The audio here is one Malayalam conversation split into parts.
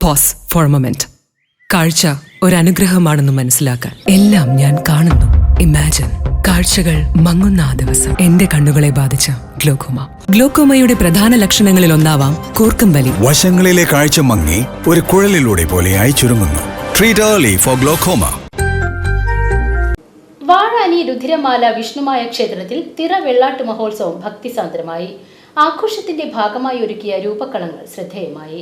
പോസ് ഫോർ മൊമെന്റ് കാഴ്ച അനുഗ്രഹമാണെന്ന് മനസ്സിലാക്കാൻ എല്ലാം ഞാൻ കാണുന്നു. ഇമാജിൻ കാഴ്ചകൾ മങ്ങുന്ന ആ ദിവസം. എന്റെ കണ്ണുകളെ ബാധിച്ച ഗ്ലോക്കോമ. ഗ്ലോക്കോമയുടെ പ്രധാന ലക്ഷണങ്ങളിൽ ഒന്നാവാം കൂർക്കം വലി വശങ്ങളിലെ കാഴ്ച മങ്ങി ഒരു കുഴലിലൂടെ പോലെയായി ചുരുങ്ങുന്നു. Treat early for glaucoma Vazhani Rudhiramala Vishnumaya ക്ഷേത്രത്തിൽ തിറ വെള്ളാട്ട് മഹോത്സവം ഭക്തിസാന്ദ്രമായി. ആഘോഷത്തിന്റെ ഭാഗമായി ഒരുക്കിയ രൂപക്കളങ്ങൾ ശ്രദ്ധേയമായി.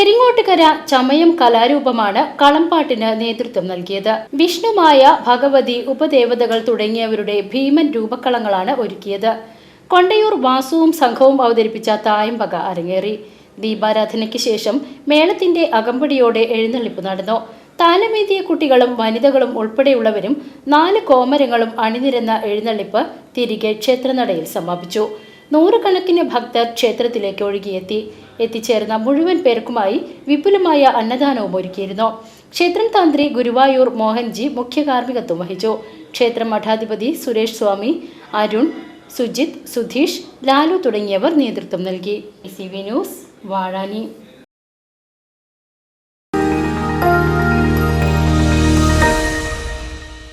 പെരിങ്ങോട്ടുകര ചമയം കലാരൂപമാണ് കളംപാട്ടിന് നേതൃത്വം നൽകിയത്. വിഷ്ണുമായ ഭഗവതി ഉപദേവതകൾ തുടങ്ങിയവരുടെ ഭീമൻ രൂപക്കളങ്ങളാണ് ഒരുക്കിയത്. കൊണ്ടയൂർ വാസുവും സംഘവും അവതരിപ്പിച്ച തായമ്പക അരങ്ങേറി. ദീപാരാധനയ്ക്ക് ശേഷം മേളത്തിന്റെ അകമ്പടിയോടെ എഴുന്നള്ളിപ്പ് നടന്നു. താലമേന്തിയ കുട്ടികളും വനിതകളും ഉൾപ്പെടെയുള്ളവരും നാല് കോമരങ്ങളും അണിനിരന്ന എഴുന്നള്ളിപ്പ് തിരികെ ക്ഷേത്രനടയിൽ സമാപിച്ചു. നൂറുകണക്കിന് ഭക്തർ ക്ഷേത്രത്തിലേക്ക് ഒഴുകിയെത്തി. എത്തിച്ചേർന്ന മുഴുവൻ പേർക്കുമായി വിപുലമായ അന്നദാനവും ഒരുക്കിയിരുന്നു. ക്ഷേത്രം തന്ത്രി ഗുരുവായൂർ മോഹൻജി മുഖ്യ കാർമ്മികത്വം വഹിച്ചു. ക്ഷേത്ര മഠാധിപതി സുരേഷ് സ്വാമി അരുൺ സുജിത് സുധീഷ് ലാലു തുടങ്ങിയവർ നേതൃത്വം നൽകി. C V news Vazhani.